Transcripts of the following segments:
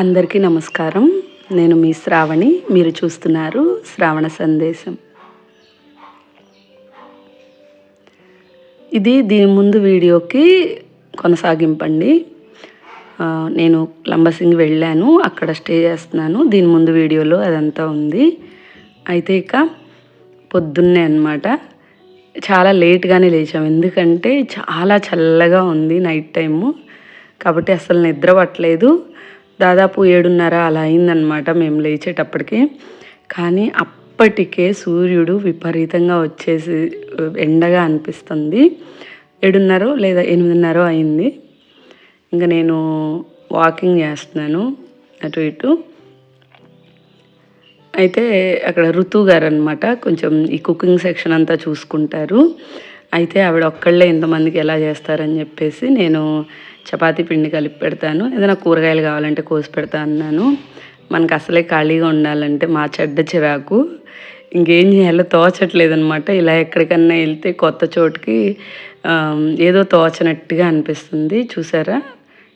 అందరికీ నమస్కారం. నేను మీ శ్రావణి. మీరు చూస్తున్నారు శ్రావణ సందేశం. ఇది దీని ముందు వీడియోకి కొనసాగింపండి. నేను లంబసింగ్ వెళ్ళాను. అక్కడ స్టే చేస్తున్నాను. దీని ముందు వీడియోలో అదంతా ఉంది. అయితే ఇక పొద్దున్నే అన్నమాట. చాలా లేట్గానే లేచాం. ఎందుకంటే చాలా చల్లగా ఉంది నైట్ టైము. కాబట్టి అసలు నిద్ర పట్టలేదు. దాదాపు ఏడున్నర అలా అయిందనమాట మేము లేచేటప్పటికి. కానీ అప్పటికే సూర్యుడు విపరీతంగా వచ్చేసి ఎండగా అనిపిస్తుంది. ఏడున్నర లేదా ఎనిమిదిన్నర అయింది. ఇంకా నేను వాకింగ్ చేస్తున్నాను అటు ఇటు. అయితే అక్కడ ఋతు గారు అనమాట కొంచెం ఈ కుకింగ్ సెక్షన్ అంతా చూసుకుంటారు. అయితే ఆవిడ ఒక్కళ్ళే ఇంతమందికి ఎలా చేస్తారని చెప్పేసి నేను చపాతీ పిండి కలిపి పెడతాను. ఏదైనా కూరగాయలు కావాలంటే కోసి పెడతా అన్నాను. మనకు అసలే ఖాళీగా ఉండాలంటే మా చెడ్డ చిరాకు. ఇంకేం చేయాలో తోచట్లేదు అనమాట ఇలా ఎక్కడికన్నా వెళ్తే కొత్త చోటుకి ఏదో తోచనట్టుగా అనిపిస్తుంది. చూసారా?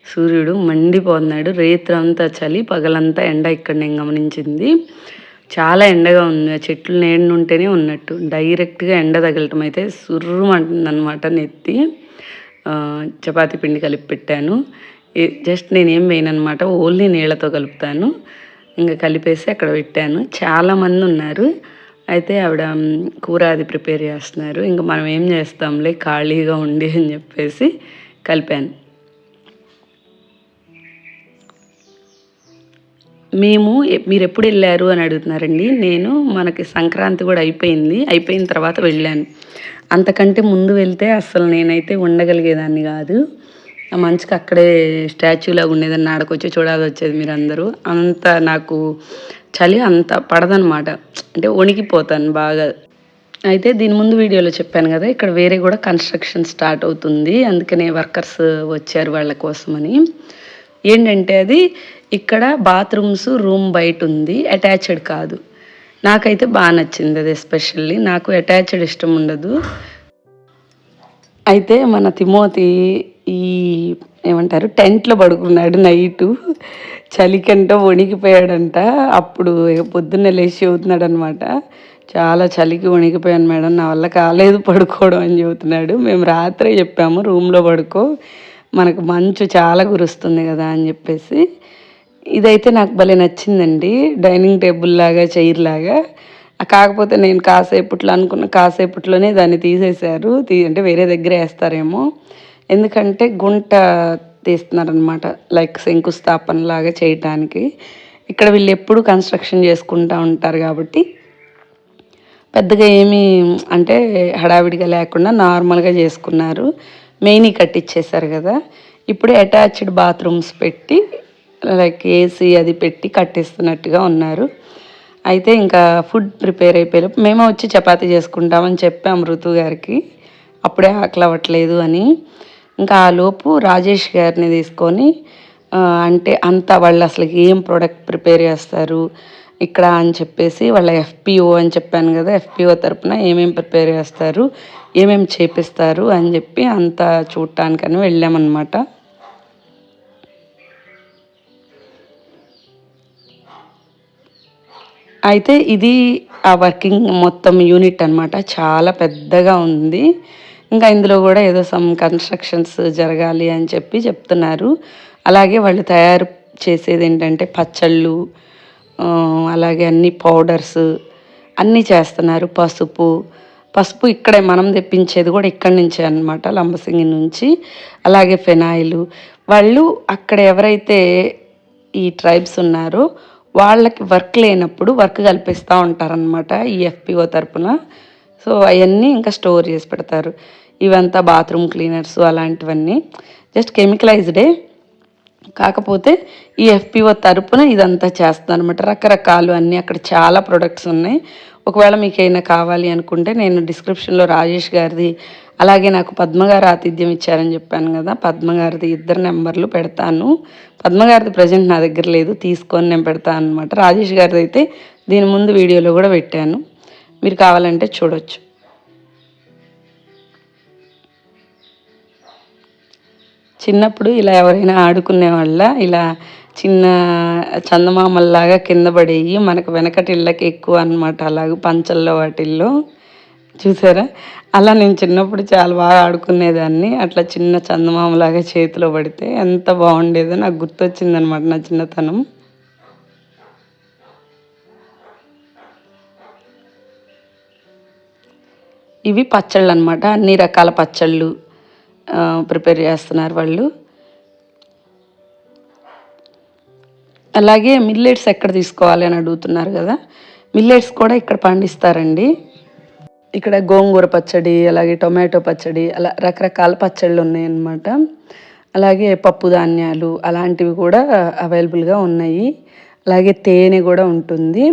సూర్యుడు మండిపోతున్నాడు. రేత్రంతా చలి పగలంతా ఎండ ఇక్కడ నేను గమనించింది. చాలా ఎండగా ఉంది. ఆ చెట్లు నీడ ఉంటేనే ఉన్నట్టు. డైరెక్ట్గా ఎండ తగలటం అయితే సుర్రుమంటుంది అనమాట నెత్తి. చపాతీ పిండి కలిపి పెట్టాను. జస్ట్ నేనేం వేయనమాట ఓన్లీ నీళ్ళతో కలుపుతాను. ఇంకా కలిపేసి అక్కడ పెట్టాను. చాలా మంది ఉన్నారు. అయితే ఆవిడ కూర అది ప్రిపేర్ చేస్తున్నారు. ఇంకా మనం ఏం చేస్తాంలే ఖాళీగా ఉండి అని చెప్పేసి కలిపాను. మేము మీరు ఎప్పుడు వెళ్ళారు అని అడుగుతున్నారండి. నేను మనకి సంక్రాంతి కూడా అయిపోయింది. అయిపోయిన తర్వాత వెళ్ళాను. అంతకంటే ముందు వెళ్తే అసలు నేనైతే ఉండగలిగేదాన్ని కాదు. ఆ మంచుకి అక్కడే స్టాచ్యూలాగా ఉండేదాన్ని. ఆడకొచ్చి చూడాలి వచ్చేది మీరు అందరూ అంత నాకు చలి అంత పడదనమాట అంటే వణికిపోతాను బాగా. అయితే దీని ముందు వీడియోలో చెప్పాను కదా ఇక్కడ వేరే కూడా కన్స్ట్రక్షన్ స్టార్ట్ అవుతుంది. అందుకనే వర్కర్స్ వచ్చారు వాళ్ళ కోసమని. ఏంటంటే అది ఇక్కడ బాత్రూమ్స్ రూమ్ బయట ఉంది. అటాచ్డ్ కాదు. నాకైతే బాగా నచ్చింది అది ఎస్పెషల్లీ. నాకు అటాచ్డ్ ఇష్టం ఉండదు. అయితే మన తిమోతి ఈ ఏమంటారు టెంట్లో పడుకున్నాడు నైటు. చలికంట వణికిపోయాడంట. అప్పుడు పొద్దున్న పొద్దున్నే లేచి చదువుతున్నాడు అనమాట చాలా చలికి వణికిపోయాను మేడం నా వల్ల కాలేదు పడుకోవడం అని చెబుతున్నాడు. మేము రాత్రే చెప్పాము రూమ్లో పడుకో మనకు మంచు చాలా కురుస్తుంది కదా అని చెప్పేసి. ఇదైతే నాకు భలే నచ్చిందండి. డైనింగ్ టేబుల్ లాగా చైర్ లాగా. కాకపోతే నేను కాసేపట్లో అనుకున్న కాసేపట్లోనే దాన్ని తీసేశారు. తీ అంటే వేరే దగ్గర వేస్తారేమో. ఎందుకంటే గుంట తీస్తున్నారనమాట లైక్ శంకుస్థాపన లాగా చేయటానికి. ఇక్కడ వీళ్ళు ఎప్పుడు కన్స్ట్రక్షన్ చేసుకుంటూ ఉంటారు కాబట్టి. పెద్దగా ఏమీ అంటే హడావిడిగా లేకుండా నార్మల్గా చేసుకున్నారు. మెయిన్ కట్టించేశారు కదా. ఇప్పుడు అటాచ్డ్ బాత్రూమ్స్ పెట్టి లైక్ ఏసీ అది పెట్టి కట్టిస్తున్నట్టుగా ఉన్నారు. అయితే ఇంకా ఫుడ్ ప్రిపేర్ అయిపోయారు. మేము వచ్చి చపాతీ చేసుకుంటామని చెప్పాం ఋతు గారికి. అప్పుడే ఆకలి అవ్వట్లేదు అని. ఇంకా ఆ లోపు రాజేష్ గారిని తీసుకొని అంటే అంత వాళ్ళు అసలు ఏం ప్రోడక్ట్ ప్రిపేర్ చేస్తారు ఇక్కడ అని చెప్పేసి వాళ్ళ ఎఫ్పిఓ అని చెప్పాను కదా ఎఫ్పిఓ తరపున ఏమేమి ప్రిపేర్ చేస్తారు ఏమేమి చేపిస్తారు అని చెప్పి అంత చూడటానికని వెళ్ళామన్నమాట. అయితే ఇది ఆ వర్కింగ్ మొత్తం యూనిట్ అన్నమాట. చాలా పెద్దగా ఉంది. ఇంకా ఇందులో కూడా ఏదో సమ్ కన్స్ట్రక్షన్స్ జరగాలి అని చెప్పి చెప్తున్నారు. అలాగే వాళ్ళు తయారు చేసేది ఏంటంటే పచ్చళ్ళు అలాగే అన్ని పౌడర్స్ అన్నీ చేస్తున్నారు. పసుపు. పసుపు ఇక్కడే మనం తెప్పించేది కూడా ఇక్కడి నుంచే అనమాట లంబసింగి నుంచి. అలాగే ఫెనాయిల్. వాళ్ళు అక్కడ ఎవరైతే ఈ ట్రైబ్స్ ఉన్నారో వాళ్ళకి వర్క్ లేనప్పుడు వర్క్ కల్పిస్తూ ఉంటారనమాట ఈ ఎఫ్పిఓ తరపున. సో అవన్నీ ఇంకా స్టోర్ చేసి పెడతారు. ఇవంతా బాత్రూమ్ క్లీనర్స్ అలాంటివన్నీ. జస్ట్ కెమికలైజ్డే కాకపోతే ఈ ఎఫ్పిఓ తరపున ఇదంతా చేస్తుంది అనమాట రకరకాలు అన్నీ అక్కడ చాలా ప్రొడక్ట్స్ ఉన్నాయి. ఒకవేళ మీకు ఏమైనా కావాలి అనుకుంటే నేను డిస్క్రిప్షన్లో రాజేష్ గారిది అలాగే నాకు పద్మగారు ఆతిథ్యం ఇచ్చారని చెప్పాను కదా పద్మగారిది ఇద్దరు నెంబర్లు పెడతాను. పద్మగారిది ప్రజెంట్ నా దగ్గర లేదు తీసుకొని నేను పెడతాను అనమాట రాజేష్ గారిది అయితే దీని ముందు వీడియోలో కూడా పెట్టాను. మీరు కావాలంటే చూడొచ్చు. చిన్నప్పుడు ఇలా ఎవరైనా ఆడుకునే వాళ్ళ ఇలా చిన్న చందమామల్లాగా కింద పడేవి మనకు వెనకటి ఇళ్ళకి ఎక్కువ అనమాట అలాగ పంచల్లో వాటిల్లో. చూసారా? అలా నేను చిన్నప్పుడు చాలా బాగా ఆడుకునేదాన్ని. అట్లా చిన్న చందమామలాగా చేతిలో పడితే ఎంత బాగుండేదో నాకు గుర్తొచ్చిందనమాట నా చిన్నతనం. ఇవి పచ్చళ్ళు అనమాట అన్ని రకాల పచ్చళ్ళు ప్రిపేర్ చేస్తున్నారు వాళ్ళు. అలాగే మిల్లెట్స్ ఎక్కడ తీసుకోవాలి అని అడుగుతున్నారు కదా? మిల్లెట్స్ కూడా ఇక్కడ పండిస్తారండి. ఇక్కడ గోంగూర పచ్చడి అలాగే టొమాటో పచ్చడి అలా రకరకాల పచ్చళ్ళు ఉన్నాయన్నమాట. అలాగే పప్పు ధాన్యాలు అలాంటివి కూడా అవైలబుల్గా ఉన్నాయి. అలాగే తేనె కూడా ఉంటుంది.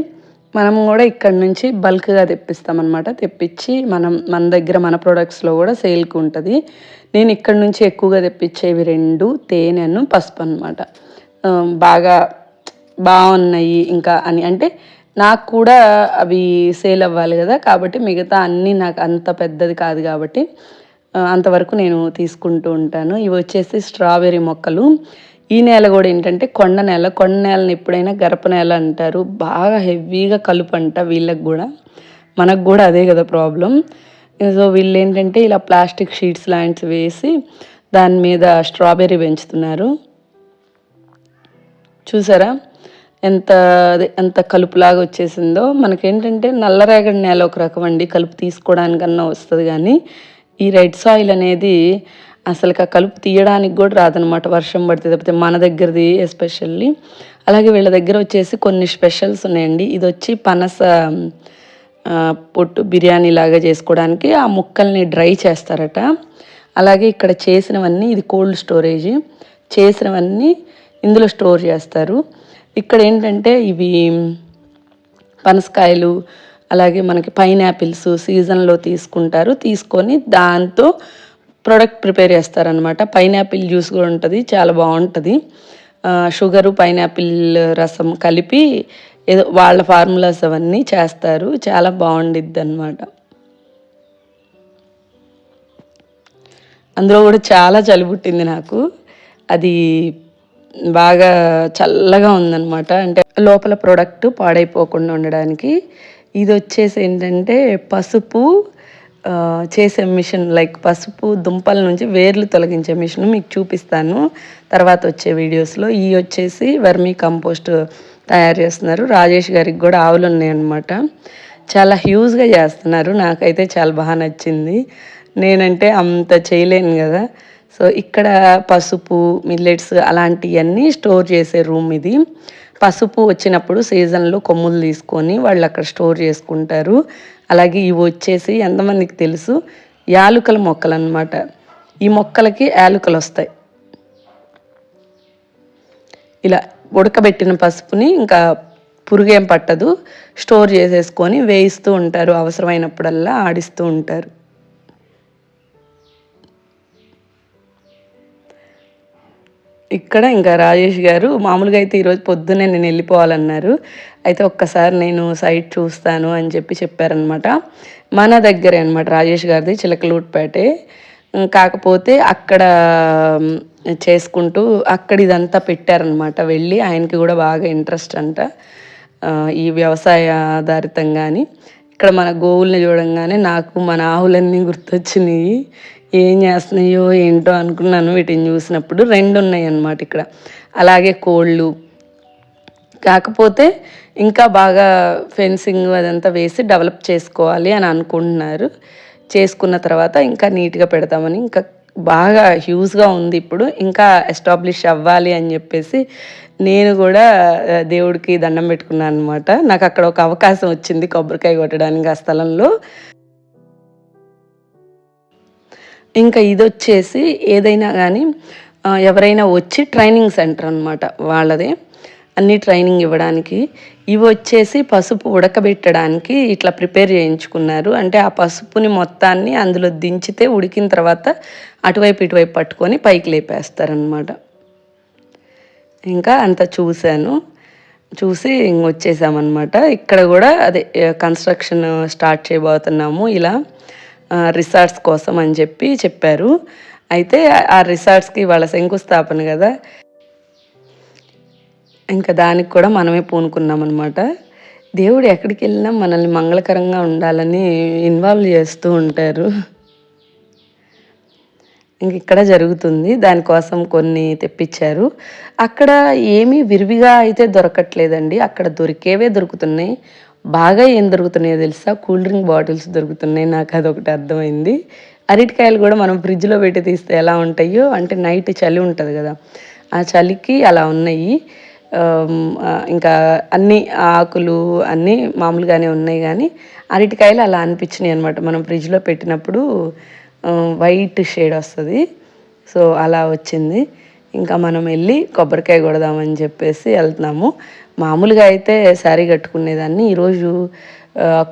మనం కూడా ఇక్కడ నుంచి బల్క్గా తెప్పిస్తామన్నమాట. తెప్పించి మనం మన దగ్గర మన ప్రొడక్ట్స్లో కూడా సేల్కి ఉంటుంది. నేను ఇక్కడ నుంచి ఎక్కువగా తెప్పించేవి రెండు తేనెను పసుపు అనమాట బాగా బాగున్నాయి ఇంకా అని. అంటే నాకు కూడా అవి సేల్ అవ్వాలి కదా కాబట్టి మిగతా అన్నీ నాకు అంత పెద్దది కాదు కాబట్టి అంతవరకు నేను తీసుకుంటూ ఉంటాను. ఇవి వచ్చేసి స్ట్రాబెర్రీ మొక్కలు. ఈ నేల కూడా ఏంటంటే కొండ నేల కొండ నేలని ఎప్పుడైనా గరప నేల అంటారు. బాగా హెవీగా కలుపు అంట వీళ్ళకి కూడా. మనకు కూడా అదే కదా ప్రాబ్లం. సో వీళ్ళు ఏంటంటే ఇలా ప్లాస్టిక్ షీట్స్ లాంటివి వేసి దాని మీద స్ట్రాబెర్రీ పెంచుతున్నారు. చూసారా? ఎంత ఎంత కలుపులాగా వచ్చేసిందో. మనకేంటంటే నల్లరేగడి నేల ఒక రకం అండి కలుపు తీసుకోవడానికన్నా వస్తుంది కానీ ఈ రెడ్ సాయిల్ అనేది అసలు ఆ కలుపు తీయడానికి కూడా రాదనమాట వర్షం పడితే తప్పితే మన దగ్గరది ఎస్పెషల్లీ. అలాగే వీళ్ళ దగ్గర వచ్చేసి కొన్ని స్పెషల్స్ ఉన్నాయండి. ఇది వచ్చి పనస పొట్టు బిర్యానీ లాగా చేసుకోవడానికి ఆ ముక్కల్ని డ్రై చేస్తారట. అలాగే ఇక్కడ చేసినవన్నీ ఇది కోల్డ్ స్టోరేజ్ చేసినవన్నీ ఇందులో స్టోర్ చేస్తారు. ఇక్కడ ఏంటంటే ఇవి పనసకాయలు అలాగే మనకి పైనాపిల్స్ సీజన్లో తీసుకుంటారు. తీసుకొని దాంతో ప్రోడక్ట్ ప్రిపేర్ చేస్తారనమాట పైనాపిల్ జ్యూస్ కూడా ఉంటుంది చాలా బాగుంటుంది. షుగరు పైనాపిల్ రసం కలిపి ఏదో వాళ్ళ ఫార్ములాస్ అవన్నీ చేస్తారు. చాలా బాగుండిద్ది అనమాట అందులో కూడా చాలా చలి పుట్టింది నాకు. అది బాగా చల్లగా ఉందన్నమాట. అంటే లోపల ప్రోడక్ట్ పాడైపోకుండా ఉండడానికి ఇది వచ్చేసి ఏంటంటే పసుపు చేసే మిషన్ లైక్ పసుపు దుంపల నుంచి వేర్లు తొలగించే మిషన్ మీకు చూపిస్తాను. తర్వాత వచ్చే వీడియోస్లో ఈ వచ్చేసి వర్మీ కంపోస్ట్ తయారు చేస్తున్నారు. రాజేష్ గారికి కూడా ఆవులు ఉన్నాయన్నమాట. చాలా హ్యూజ్గా చేస్తున్నారు. నాకైతే చాలా బాగా నచ్చింది. నేనంటే అంత చేయలేను కదా. సో ఇక్కడ పసుపు మిల్లెట్స్ అలాంటివన్నీ స్టోర్ చేసే రూమ్ ఇది. పసుపు వచ్చినప్పుడు సీజన్లో కొమ్ములు తీసుకొని వాళ్ళు అక్కడ స్టోర్ చేసుకుంటారు. అలాగే ఇవి వచ్చేసి ఎంతమందికి తెలుసు? యాలుకల మొక్కలు అనమాట ఈ మొక్కలకి యాలుకలు వస్తాయి. ఇలా ఉడకబెట్టిన పసుపుని ఇంకా పురుగేం పట్టదు. స్టోర్ చేసేసుకొని వేయిస్తూ ఉంటారు. అవసరమైనప్పుడల్లా ఆడిస్తూ ఉంటారు. ఇక్కడ ఇంకా రాజేష్ గారు మామూలుగా అయితే ఈరోజు పొద్దునే నేను వెళ్ళిపోవాలన్నారు. అయితే ఒక్కసారి నేను సైట్ చూస్తాను అని చెప్పి చెప్పారనమాట మన దగ్గరే అనమాట రాజేష్ గారిది చిలకలూట్పేటే. కాకపోతే అక్కడ చేసుకుంటూ అక్కడ ఇదంతా పెట్టారనమాట వెళ్ళి ఆయనకి కూడా బాగా ఇంట్రెస్ట్ అంట. ఈ వ్యవసాయ ఆధారితంగాని ఇక్కడ మన గోవుల్ని చూడంగానే నాకు మన ఆవులన్నీ గుర్తొచ్చినాయి. ఏం చేస్తున్నాయో ఏంటో అనుకున్నాను. వీటిని చూసినప్పుడు రెండు ఉన్నాయి అన్నమాట ఇక్కడ. అలాగే కోళ్ళు. కాకపోతే ఇంకా బాగా ఫెన్సింగ్ అదంతా వేసి డెవలప్ చేసుకోవాలి అని అనుకుంటున్నారు. చేసుకున్న తర్వాత ఇంకా నీట్గా పెడతామని ఇంకా బాగా హ్యూజ్గా ఉంది ఇప్పుడు. ఇంకా ఎస్టాబ్లిష్ అవ్వాలి అని చెప్పేసి నేను కూడా దేవుడికి దండం పెట్టుకున్నాను అనమాట నాకు అక్కడ ఒక అవకాశం వచ్చింది కొబ్బరికాయ కొట్టడానికి ఆ స్థలంలో. ఇంకా ఇది వచ్చేసి ఏదైనా కానీ ఎవరైనా వచ్చి ట్రైనింగ్ సెంటర్ అనమాట వాళ్ళదే. అన్ని ట్రైనింగ్ ఇవ్వడానికి. ఇవి వచ్చేసి పసుపు ఉడకబెట్టడానికి ఇట్లా ప్రిపేర్ చేయించుకున్నారు. అంటే ఆ పసుపుని మొత్తాన్ని అందులో దించితే ఉడికిన తర్వాత అటువైపు ఇటువైపు పట్టుకొని పైకి లేపేస్తారనమాట ఇంకా అంత చూశాను. చూసి ఇంకొచ్చేసామన్నమాట ఇక్కడ కూడా అదే కన్స్ట్రక్షన్ స్టార్ట్ చేయబోతున్నాము ఇలా. రిసార్ట్స్ కోసం అని చెప్పి చెప్పారు. అయితే ఆ రిసార్ట్స్కి వాళ్ళ శంకుస్థాపన కదా. ఇంకా దానికి కూడా మనమే పూనుకున్నాం అనమాట దేవుడు ఎక్కడికి వెళ్ళినా మనల్ని మంగళకరంగా ఉండాలని ఇన్వాల్వ్ చేస్తూ ఉంటారు. ఇంక ఇక్కడ జరుగుతుంది. దానికోసం కొన్ని తెప్పించారు. అక్కడ ఏమీ విరివిగా అయితే దొరకట్లేదండి. అక్కడ దొరికేవే దొరుకుతున్నాయి. బాగా ఏం దొరుకుతున్నాయో తెలుసా? కూల్ డ్రింక్ బాటిల్స్ దొరుకుతున్నాయి. నాకు అదొకటి అర్థమైంది. అరటికాయలు కూడా మనం ఫ్రిడ్జ్లో పెట్టి తీస్తే ఎలా ఉంటాయో అంటే నైట్ చలి ఉంటుంది కదా. ఆ చలికి అలా ఉన్నాయి. ఇంకా అన్ని ఆకులు అన్నీ మామూలుగానే ఉన్నాయి కానీ అరటికాయలు అలా అనిపించినాయి అనమాట మనం ఫ్రిడ్జ్లో పెట్టినప్పుడు వైట్ షేడ్ వస్తుంది. సో అలా వచ్చింది. ఇంకా మనం వెళ్ళి కొబ్బరికాయ కొడదామని చెప్పేసి వెళ్తున్నాము. మామూలుగా అయితే శారీ కట్టుకునేదాన్ని. ఈరోజు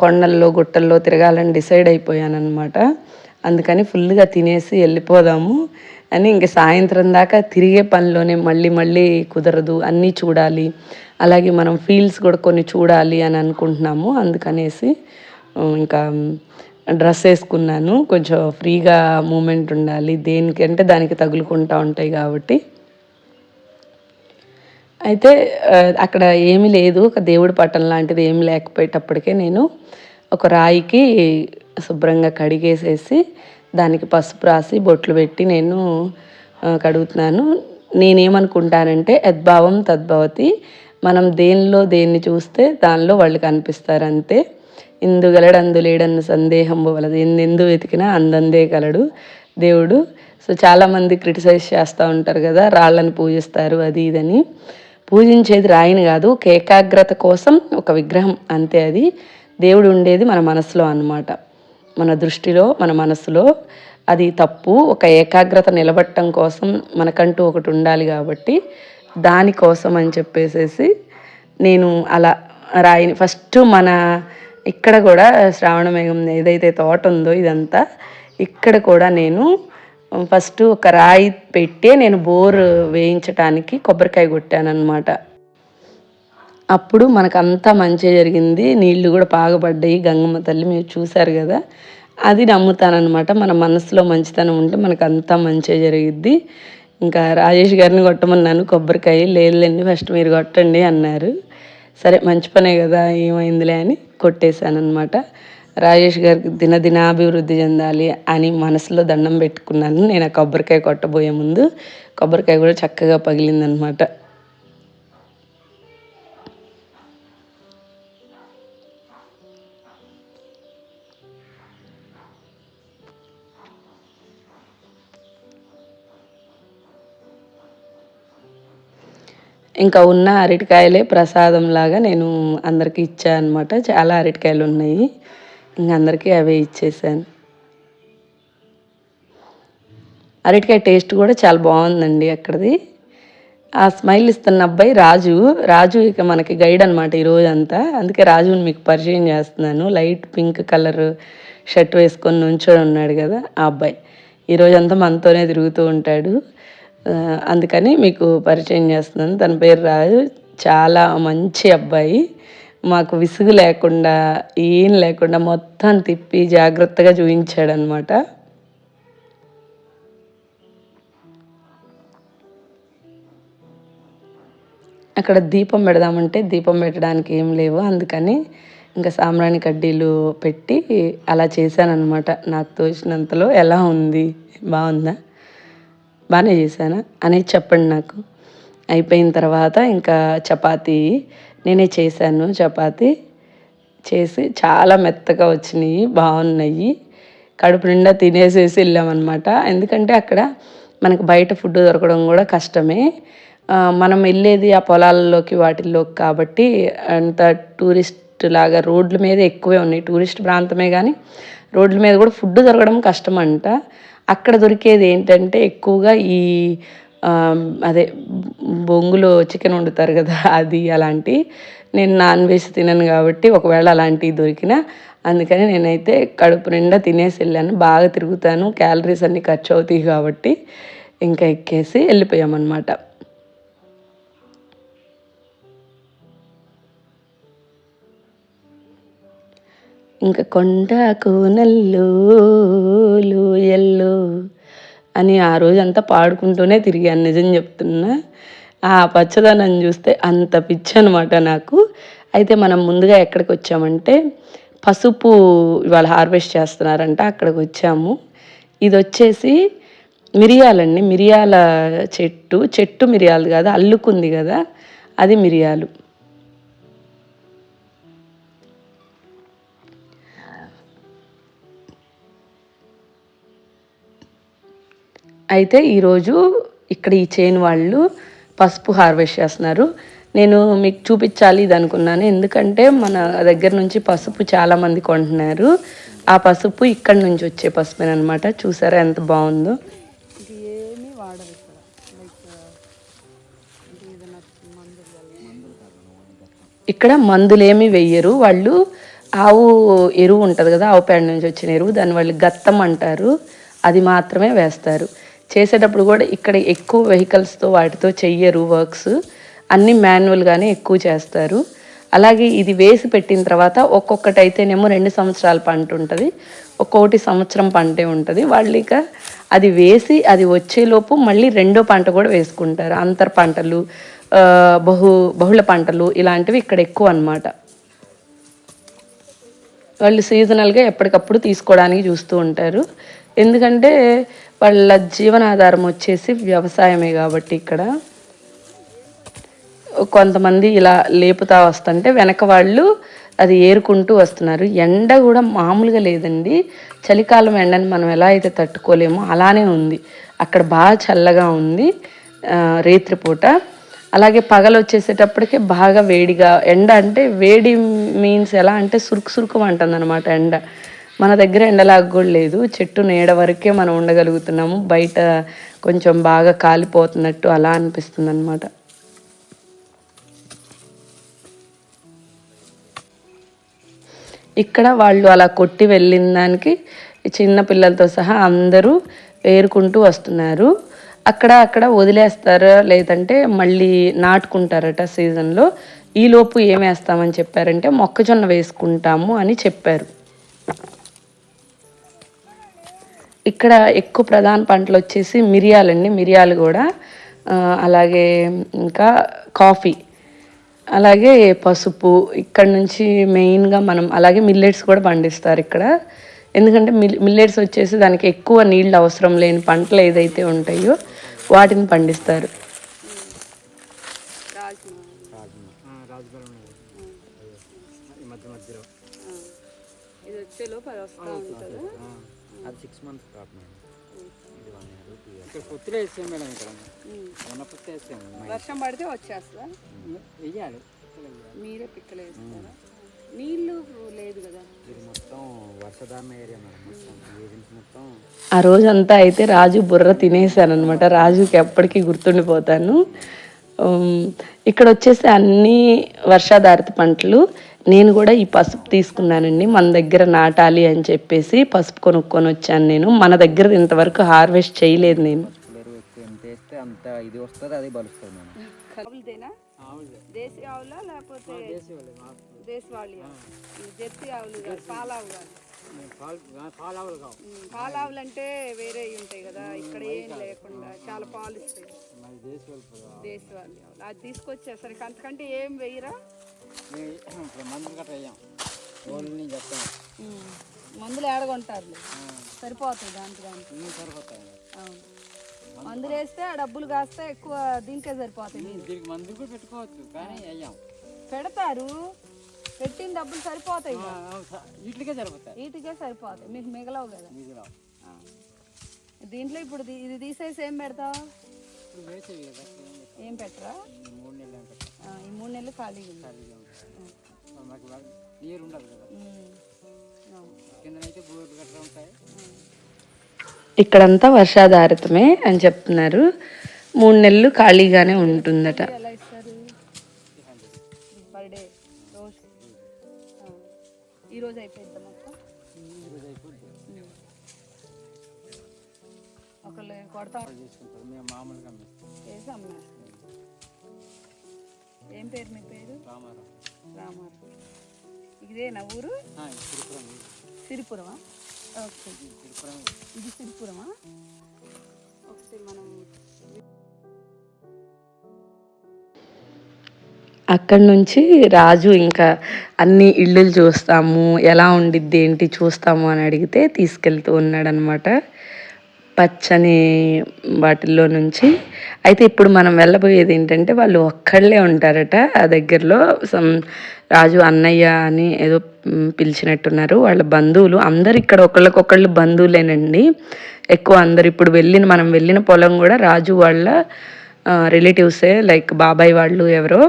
కొండల్లో గుట్టల్లో తిరగాలని డిసైడ్ అయిపోయానమాట అందుకని ఫుల్గా తినేసి వెళ్ళిపోదాము అని ఇంక సాయంత్రం దాకా తిరిగే పనిలోనే మళ్ళీ మళ్ళీ కుదరదు. అన్నీ చూడాలి. అలాగే మనం ఫీల్డ్స్ కూడా కొన్ని చూడాలి అని అనుకుంటున్నాము. అందుకనేసి ఇంకా డ్రెస్ వేసుకున్నాను. కొంచెం ఫ్రీగా మూమెంట్ ఉండాలి. దేనికంటే దానికి తగులుకుంటూ ఉంటాయి కాబట్టి. అయితే అక్కడ ఏమీ లేదు. ఒక దేవుడి పట్టం లాంటిది ఏమి లేకపోయేటప్పటికే నేను ఒక రాయికి శుభ్రంగా కడిగేసేసి దానికి పసుపు రాసి బొట్లు పెట్టి నేను కడుగుతున్నాను. నేనేమనుకుంటానంటే యద్భావం తద్భవతి మనం దేనిలో దేన్ని చూస్తే దానిలో వాళ్ళు కనిపిస్తారు అంతే. ఇందుగలడు అందులేడన్న సందేహం వలదు. ఎందు వెతికినా అందందే కలడు దేవుడు. సో చాలామంది క్రిటిసైజ్ చేస్తూ ఉంటారు కదా రాళ్ళని పూజిస్తారు అది ఇదని. పూజించేది రాయిని కాదు ఒక ఏకాగ్రత కోసం ఒక విగ్రహం అంతే అది. దేవుడు ఉండేది మన మనసులో అన్నమాట. మన దృష్టిలో మన మనసులో అది తప్పు. ఒక ఏకాగ్రత నిలబట్టడం కోసం మనకంటూ ఒకటి ఉండాలి కాబట్టి దానికోసం అని చెప్పేసేసి నేను అలా రాయిని ఫస్ట్ మన ఇక్కడ కూడా శ్రావణ మేఘం ఏదైతే తోట ఉందో ఇదంతా ఇక్కడ కూడా నేను ఫస్ట్ ఒక రాయి పెట్టి నేను బోర్ వేయించడానికి కొబ్బరికాయ కొట్టాను అనమాట అప్పుడు మనకంతా మంచి జరిగింది. నీళ్ళు కూడా పాగబడ్డాయి. గంగమ్మ తల్లి మీరు చూశారు కదా? అది నమ్ముతానమాట మన మనసులో మంచితనం ఉంటే మనకు అంతా మంచి జరిగిద్ది. ఇంకా రాజేష్ గారిని కొట్టమన్నాను. కొబ్బరికాయ లేదులేండి ఫస్ట్ మీరు కొట్టండి అన్నారు. సరే మంచి పనే కదా ఏమైందిలే అని కొట్టేశానమాట రాజేష్ గారికి దినదినాభివృద్ధి చెందాలి అని మనసులో దండం పెట్టుకున్నాను. నేను ఆ కొబ్బరికాయ కొట్టబోయే ముందు కొబ్బరికాయ కూడా చక్కగా పగిలిందనమాట. ఇంకా ఉన్న అరటికాయలే ప్రసాదం లాగా నేను అందరికీ ఇచ్చాను అనమాట చాలా అరటికాయలు ఉన్నాయి. అందరికీ అవే ఇచ్చేసాను. అరటికాయ టేస్ట్ కూడా చాలా బాగుందండి అక్కడిది. ఆ స్మైల్ ఇస్తున్న అబ్బాయి రాజు. రాజు ఇక మనకి గైడ్ అనమాట ఈరోజు అంతా అందుకే రాజుని మీకు పరిచయం చేస్తున్నాను. లైట్ పింక్ కలర్ షర్ట్ వేసుకొని నుంచొని ఉన్నాడు కదా ఆ అబ్బాయి. ఈరోజంతా మనతోనే తిరుగుతూ ఉంటాడు. అందుకని మీకు పరిచయం చేస్తున్నాను. తన పేరు రాజు. చాలా మంచి అబ్బాయి. మాకు విసుగు లేకుండా ఏం లేకుండా మొత్తం తిప్పి జాగ్రత్తగా చూపించాడనమాట అక్కడ దీపం పెడదామంటే దీపం పెట్టడానికి ఏం లేవు. అందుకని ఇంకా సాంబ్రాణి కడ్డీలు పెట్టి అలా చేశానమాట నాకు తోచినంతలో ఎలా ఉంది? బాగుందా? బాగానే చేశానా? అనేది చెప్పండి నాకు. అయిపోయిన తర్వాత ఇంకా చపాతీ నేనే చేశాను చపాతి. చేసి చాలా మెత్తగా వచ్చినాయి బాగున్నాయి. కడుపు నిండా తినేసేసి వెళ్ళామన్నమాట. ఎందుకంటే అక్కడ మనకు బయట ఫుడ్ దొరకడం కూడా కష్టమే. మనం వెళ్ళేది ఆ పొలాల్లోకి వాటిల్లోకి కాబట్టి అంత టూరిస్ట్ లాగా రోడ్ల మీద ఎక్కువే ఉన్నాయి. టూరిస్ట్ ప్రాంతమే కానీ రోడ్ల మీద కూడా ఫుడ్ దొరకడం కష్టం అంట అక్కడ దొరికేది ఏంటంటే ఎక్కువగా ఈ అదే బొంగులో చికెన్ వండుతారు కదా అది అలాంటి నేను నాన్ వెజ్ తినను కాబట్టి ఒకవేళ అలాంటివి దొరికినా అందుకని నేనైతే కడుపు నిండా తినేసి వెళ్ళాను బాగా తిరుగుతాను క్యాలరీస్ అన్నీ ఖర్చు అవుతాయి కాబట్టి ఇంకా ఎక్కేసి వెళ్ళిపోయామన్నమాట. ఇంకా కొండ కోనల్లో ఎల్లో అని ఆ రోజంతా పాడుకుంటూనే తిరిగాను నిజం చెప్తున్నా. ఆ పచ్చదనం చూస్తే అంత పిచ్చి అనమాట నాకు. అయితే మనం ముందుగా ఎక్కడికి వచ్చామంటే పసుపు ఇవాళ హార్వెస్ట్ చేస్తున్నారంట అక్కడికి వచ్చాము ఇది వచ్చేసి మిరియాలండి మిరియాల చెట్టు. చెట్టు మిరియాలు కాదు అల్లుకుంది కదా అది మిరియాలు. అయితే ఈరోజు ఇక్కడ ఈ చైన్ వాళ్ళు పసుపు హార్వెస్ట్ చేస్తున్నారు. నేను మీకు చూపించాలి ఇది అనుకున్నాను. ఎందుకంటే మన దగ్గర నుంచి పసుపు చాలామంది కొంటున్నారు. ఆ పసుపు ఇక్కడ నుంచి వచ్చే పసుపేనమాట చూసారా ఎంత బాగుందో? ఇక్కడ మందులేమి వెయ్యరు. వాళ్ళు ఆవు ఎరువు ఉంటుంది కదా ఆవు పేడ నుంచి వచ్చిన ఎరువు దాన్ని వాళ్ళు గత్తం అంటారు. అది మాత్రమే వేస్తారు. చేసేటప్పుడు కూడా ఇక్కడ ఎక్కువ వెహికల్స్తో వాటితో చెయ్యరు వర్క్స్ అన్నీ మాన్యువల్గానే ఎక్కువ చేస్తారు. అలాగే ఇది వేసి పెట్టిన తర్వాత ఒక్కొక్కటి అయితేనేమో రెండు సంవత్సరాల పంట ఉంటుంది. ఒక్కొక్కటి సంవత్సరం పంటే ఉంటుంది. వాళ్ళు ఇక అది వేసి అది వచ్చేలోపు మళ్ళీ రెండో పంట కూడా వేసుకుంటారు. అంతర్ పంటలు బహు బహుళ పంటలు ఇలాంటివి ఇక్కడ ఎక్కువ అన్నమాట. వాళ్ళు సీజనల్గా ఎప్పటికప్పుడు తీసుకోవడానికి చూస్తూ ఉంటారు. ఎందుకంటే వాళ్ళ జీవనాధారం వచ్చేసి వ్యవసాయమే కాబట్టి ఇక్కడ. కొంతమంది ఇలా లేపుతా వస్తుంటే వెనక వాళ్ళు అది ఏరుకుంటూ వస్తున్నారు. ఎండ కూడా మామూలుగా లేదండి. చలికాలం ఎండని మనం ఎలా అయితే తట్టుకోలేమో అలానే ఉంది. అక్కడ బాగా చల్లగా ఉంది రేత్రిపూట అలాగే పగలు వచ్చేసేటప్పటికే బాగా వేడిగా ఎండ అంటే వేడి మీన్స్ ఎలా అంటే సురుకు సురుకు అంటుంది అనమాట ఎండ. మన దగ్గర ఎండలాగా కూడా లేదు. చెట్టు నీడ వరకే మనం ఉండగలుగుతున్నాము. బయట కొంచెం బాగా కాలిపోతున్నట్టు అలా అనిపిస్తుంది అనమాట ఇక్కడ వాళ్ళు అలా కొట్టి వెళ్ళిన దానికి చిన్న పిల్లలతో సహా అందరూ ఏరుకుంటూ వస్తున్నారు. అక్కడ అక్కడ వదిలేస్తారా లేదంటే మళ్ళీ నాటుకుంటారట సీజన్లో. ఈలోపు ఏం వేస్తామని చెప్పారంటే మొక్కజొన్న వేసుకుంటాము అని చెప్పారు. ఇక్కడ ఎక్కువ ప్రధాన పంటలు వచ్చేసి మిరియాలండి. మిరియాలు కూడా అలాగే ఇంకా కాఫీ అలాగే పసుపు. ఇక్కడ నుంచి మెయిన్గా మనం అలాగే మిల్లెట్స్ కూడా పండిస్తారు ఇక్కడ. ఎందుకంటే మిల్ మిల్లెట్స్ వచ్చేసి దానికి ఎక్కువ నీళ్ళు అవసరం లేని పంటలు ఏదైతే ఉంటాయో వాటిని పండిస్తారు. అది సిక్స్ మంత్స్ ఇక్కడ పొత్తులు వేసాం మేడం ఇక్కడ? ఉన్న పొత్తు వేసాము వర్షం పడితే వచ్చేస్తా వెయ్యాలి. మీరే పిక్కలు వేస్తారా? నీళ్ళు లేదు కదా? ఇది మొత్తం వర్షధారణ ఏరియా మేడం మొత్తం ఏజెన్సీ మొత్తం. ఆ రోజంతా అయితే రాజు బుర్ర తినేసాను అనమాట రాజుకి ఎప్పటికీ గుర్తుండిపోతాను. ఇక్కడ వచ్చేసి అన్ని వర్షాధారిత పంటలు. నేను కూడా ఈ పసుపు తీసుకున్నానండి. మన దగ్గర నాటాలి అని చెప్పేసి పసుపు కొనుక్కొని వచ్చాను నేను. మన దగ్గర ఇంతవరకు హార్వెస్ట్ చేయలేదు నేను. పిల్లలు ఎక్కువ ఎంత వేస్తే అంత ఇది వస్తుంది అది బలుస్తుంది మేడం. ఆవులదేనా? దేశీ ఆవులా లేకపోతే దేశీ వాళ్ళు జెర్సీ ఆవులు కాదు పాల ఆవు కాదు ఉమ్, పాల ఆవులు అంటే వేరే ఉంటాయి కదా ఇక్కడ ఏం లేకుండా చాలా పాలు ఇస్తాయి. దేశీ వాళ్ళు ఆవులు. అది తీసుకొచ్చేసరికి అంతకంటే ఏం వేయరా మందులు గట్రా వేయం. మందులు ఏడగొంటారు సరిపోతుంది దానికి దానికి. సరిపోతాయి. అవును. మందులు వేస్తే ఆ డబ్బులు కాస్తే ఎక్కువ దీనికే సరిపోతాయి దీనికి కూడా పెట్టుకోవచ్చు కానీ వేయం. పెడతారు. పెట్టిన డబ్బులు సరిపోతాయి వీటికే సరిపోతాయి. వీటికే సరిపోతాయి. మీకు మిగలవు కదా. ఆ. దీంట్లో ఇప్పుడు ఇది తీసేసి ఏం పెడతావు? ఏం పెట్టరా? ఈ మూడు నెలలు ఖాళీగా ఉంది. ఖాళీగా ఉంటుంది మాకు వా- నీరు ఉండదు కదా. కిందనైతే బోర్లు గట్రా ఉంటాయి. ఇక్కడంతా వర్షాధారితమే అని చెప్తున్నారు. మూడు నెలలు ఖాళీగానే ఉంటుందట. అయిపోయింది ఈరోజు అయిపోద్ది. ఉమ్. ఒకళ్ళు కొడతా చేసుకుంటారు. మేము మామూలుగా ఏం పేరు మీ పేరు? రామారావు. రామారు ఇదేనా ఊరు. సిరిపురమా ఓకే. ఇది సిరిపురమా ఒకటి మనం అక్కడి నుంచి రాజు ఇంకా అన్ని ఇళ్ళు చూస్తాము ఎలా ఉండిద్ది ఏంటి చూస్తాము అని అడిగితే తీసుకెళ్తూ ఉన్నాడనమాట పచ్చని వాటిల్లో నుంచి అయితే ఇప్పుడు మనం వెళ్ళబోయేది ఏంటంటే వాళ్ళు ఒక్కళ్ళే ఉంటారట ఆ దగ్గరలో. సమ్ రాజు అన్నయ్య అని ఏదో పిలిచినట్టున్నారు. వాళ్ళ బంధువులు అందరు ఇక్కడ ఒకళ్ళకొకళ్ళు బంధువులేనండి. ఎక్కువ అందరు ఇప్పుడు వెళ్ళిన మనం వెళ్ళిన పొలం కూడా రాజు వాళ్ళ రిలేటివ్సే లైక్ బాబాయ్ వాళ్ళు ఎవరో.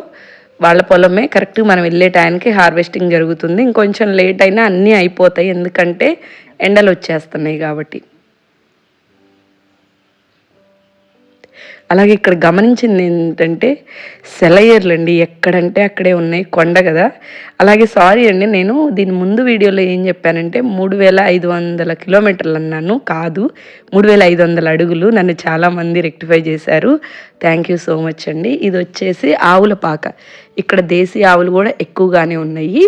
వాళ్ళ పొలమే. కరెక్ట్ మనం వెళ్ళే టైంకి హార్వెస్టింగ్ జరుగుతుంది. ఇంకొంచెం లేట్ అయినా అన్నీ అయిపోతాయి. ఎందుకంటే ఎండలు వచ్చేస్తున్నాయి కాబట్టి. అలాగే ఇక్కడ గమనించింది ఏంటంటే సెలయర్లు అండి ఎక్కడంటే అక్కడే ఉన్నాయి కొండ కదా. అలాగే సారీ అండి నేను దీని ముందు వీడియోలో ఏం చెప్పానంటే మూడు వేల ఐదు వందల కిలోమీటర్లు అన్నాను కాదు మూడు వేల ఐదు వందల అడుగులు నన్ను చాలామంది రెక్టిఫై చేశారు. థ్యాంక్ యూ సో మచ్ అండి. ఇది వచ్చేసి ఆవుల పాక. ఇక్కడ దేశీ ఆవులు కూడా ఎక్కువగానే ఉన్నాయి.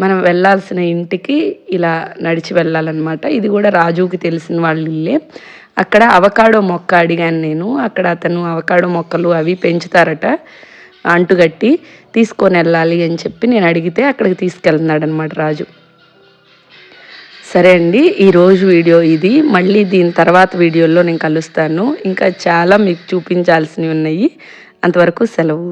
మనం వెళ్ళాల్సిన ఇంటికి ఇలా నడిచి వెళ్ళాలన్నమాట. ఇది కూడా రాజుకి తెలిసిన వాళ్ళ ఇల్లే. అక్కడ అవకాడో మొక్క అడిగాను నేను. అక్కడ అతను అవకాడో మొక్కలు అవి పెంచుతారట. అంటుగట్టి తీసుకొని వెళ్ళాలి అని చెప్పి నేను అడిగితే అక్కడికి తీసుకెళ్తున్నాడు అనమాట రాజు. సరే అండి ఈరోజు వీడియో ఇది. మళ్ళీ దీని తర్వాత వీడియోలో నేను కలుస్తాను. ఇంకా చాలా మీకు చూపించాల్సినవి ఉన్నాయి. అంతవరకు సెలవు.